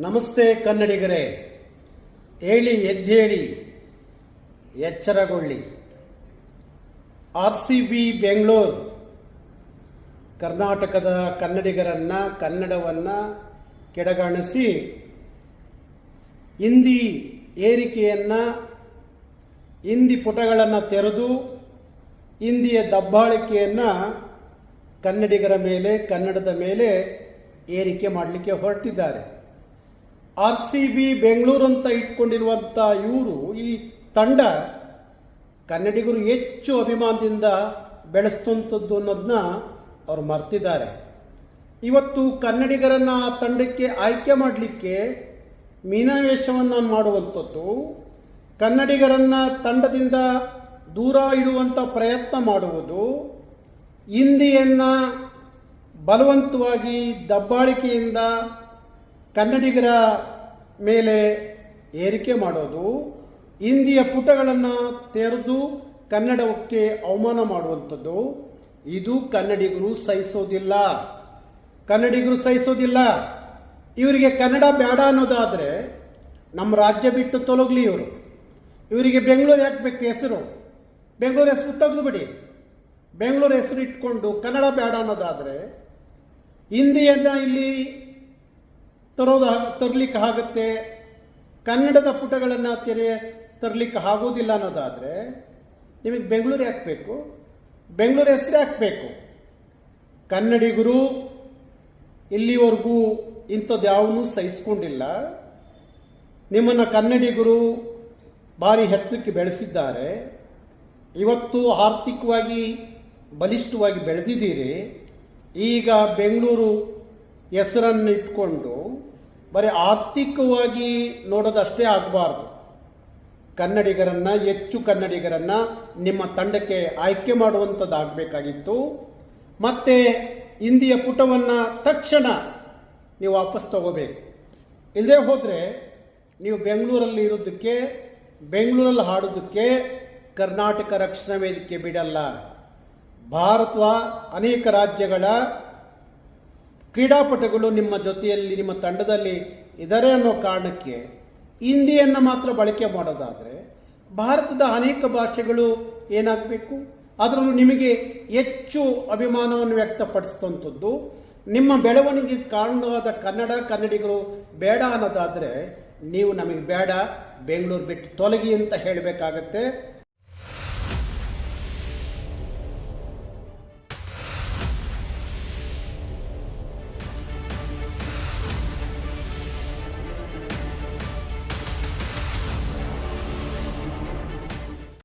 ನಮಸ್ತೆ ಕನ್ನಡಿಗರೇ. ಹೇಳಿ, ಎದ್ದೇಳಿ, ಎಚ್ಚರಗೊಳ್ಳಿ. R C B Bengaluru. ಕರ್ನಾಟಕದ ಕನ್ನಡಿಗರನ್ನ, ಕನ್ನಡವನ್ನ ಕೆಡಗಾಣಿಸಿ ಹಿಂದಿ ಏರಿಕೆಯನ್ನ, ಹಿಂದಿ ಪುಟಗಳನ್ನು ತೆರೆದು, ಹಿಂದಿಯ ದಬ್ಬಾಳಿಕೆಯನ್ನ ಕನ್ನಡಿಗರ ಮೇಲೆ, ಕನ್ನಡದ ಮೇಲೆ ಏರಿಕೆ ಮಾಡಲಿಕ್ಕೆ ಹೊರಟಿದ್ದಾರೆ. ಆರ್ ಸಿ ಬಿ ಬೆಂಗಳೂರು ಅಂತ ಇಟ್ಕೊಂಡಿರುವಂಥ ಇವರು ಈ ತಂಡ ಕನ್ನಡಿಗರು ಹೆಚ್ಚು ಅಭಿಮಾನದಿಂದ ಬೆಳೆಸ್ತಂಥದ್ದು ಅನ್ನೋದನ್ನ ಅವರು ಮರ್ತಿದ್ದಾರೆ. ಇವತ್ತು ಕನ್ನಡಿಗರನ್ನು ಆ ತಂಡಕ್ಕೆ ಆಯ್ಕೆ ಮಾಡಲಿಕ್ಕೆ ಮೀನಾವೇಶವನ್ನು ಮಾಡುವಂಥದ್ದು ಕನ್ನಡಿಗರನ್ನು ತಂಡದಿಂದ ದೂರ ಇಡುವಂಥ ಪ್ರಯತ್ನ ಮಾಡುವುದು, ಹಿಂದಿಯನ್ನು ಬಲವಂತವಾಗಿ ದಬ್ಬಾಳಿಕೆಯಿಂದ ಕನ್ನಡಿಗರ ಮೇಲೆ ಏರಿಕೆ ಮಾಡೋದು, ಹಿಂದಿಯ ಪುಟಗಳನ್ನು ತೆರೆದು ಕನ್ನಡಕ್ಕೆ ಅವಮಾನ ಮಾಡುವಂಥದ್ದು, ಇದು ಕನ್ನಡಿಗರು ಸಹಿಸೋದಿಲ್ಲ. ಕನ್ನಡಿಗರು ಸಹಿಸೋದಿಲ್ಲ. ಇವರಿಗೆ ಕನ್ನಡ ಬೇಡ ಅನ್ನೋದಾದರೆ ನಮ್ಮ ರಾಜ್ಯ ಬಿಟ್ಟು ತೊಲಗಲಿ ಇವರು. ಇವರಿಗೆ ಬೆಂಗಳೂರು ಯಾಕೆ ಬೇಕು ಹೆಸರು? ಬೆಂಗಳೂರು ಹೆಸರು ತೆಗೆದುಬಿಡಿ ಬೆಂಗಳೂರು ಹೆಸರು ಇಟ್ಕೊಂಡು ಕನ್ನಡ ಬೇಡ ಅನ್ನೋದಾದರೆ, ಹಿಂದಿಯನ್ನು ಇಲ್ಲಿ ತರೋದು ತರಲಿಕ್ಕೆ ಆಗತ್ತೆ? ಕನ್ನಡದ ಪುಟಗಳನ್ನು ತೆರೆ ತರಲಿಕ್ಕೆ ಆಗೋದಿಲ್ಲ ಅನ್ನೋದಾದರೆ ನಿಮಗೆ ಬೆಂಗಳೂರು ಯಾಕೆ ಬೇಕು? ಬೆಂಗಳೂರು ಹೆಸರು ಯಾಕೆ ಬೇಕು? ಕನ್ನಡಿಗರು ಇಲ್ಲಿವರೆಗೂ ಇಂಥದ್ದು ಯಾವನ್ನೂ ಸಹಿಸ್ಕೊಂಡಿಲ್ಲ. ನಿಮ್ಮನ್ನು ಕನ್ನಡಿಗರು ಭಾರಿ ಹೆತ್ತಕ್ಕೆ ಬೆಳೆಸಿದ್ದಾರೆ. ಇವತ್ತು ಆರ್ಥಿಕವಾಗಿ ಬಲಿಷ್ಠವಾಗಿ ಬೆಳೆದಿದ್ದೀರಿ. ಈಗ ಬೆಂಗಳೂರು ಹೆಸರನ್ನು ಇಟ್ಕೊಂಡು ಬರೀ ಆರ್ಥಿಕವಾಗಿ ನೋಡೋದಷ್ಟೇ ಆಗಬಾರ್ದು. ಕನ್ನಡಿಗರನ್ನ, ಹೆಚ್ಚು ಕನ್ನಡಿಗರನ್ನ ನಿಮ್ಮ ತಂಡಕ್ಕೆ ಆಯ್ಕೆ ಮಾಡುವಂಥದ್ದಾಗಬೇಕಾಗಿತ್ತು ಮತ್ತೆ ಹಿಂದಿಯ ಪುಟವನ್ನು ತಕ್ಷಣ ನೀವು ವಾಪಸ್ ತಗೋಬೇಕು. ಇಲ್ಲದೆ ಹೋದರೆ ನೀವು ಬೆಂಗಳೂರಲ್ಲಿ ಇರೋದಕ್ಕೆ, ಬೆಂಗಳೂರಲ್ಲಿ ಹಾಡೋದಕ್ಕೆ ಕರ್ನಾಟಕ ರಕ್ಷಣಾ ವೇದಿಕೆ ಬಿಡಲ್ಲ. ಭಾರತದ ಅನೇಕ ರಾಜ್ಯಗಳ ಕ್ರೀಡಾಪಟುಗಳು ನಿಮ್ಮ ಜೊತೆಯಲ್ಲಿ, ನಿಮ್ಮ ತಂಡದಲ್ಲಿ ಇದ್ದಾರೆ ಅನ್ನೋ ಕಾರಣಕ್ಕೆ ಹಿಂದಿಯನ್ನು ಮಾತ್ರ ಬಳಕೆ ಮಾಡೋದಾದರೆ ಭಾರತದ ಅನೇಕ ಭಾಷೆಗಳು ಏನಾಗಬೇಕು? ಅದರಲ್ಲೂ ನಿಮಗೆ ಹೆಚ್ಚು ಅಭಿಮಾನವನ್ನು ವ್ಯಕ್ತಪಡಿಸಿದಂಥದ್ದು ನಿಮ್ಮ ಬೆಳವಣಿಗೆಗೆ ಕಾರಣವಾದ ಕನ್ನಡ ಕನ್ನಡಿಗರು ಬೇಡ ಅನ್ನೋದಾದರೆ ನೀವು ನಮಗೆ ಬೇಡ, ಬೆಂಗಳೂರು ಬಿಟ್ಟು ತೊಲಗಿ ಅಂತ ಹೇಳಬೇಕಾಗತ್ತೆ.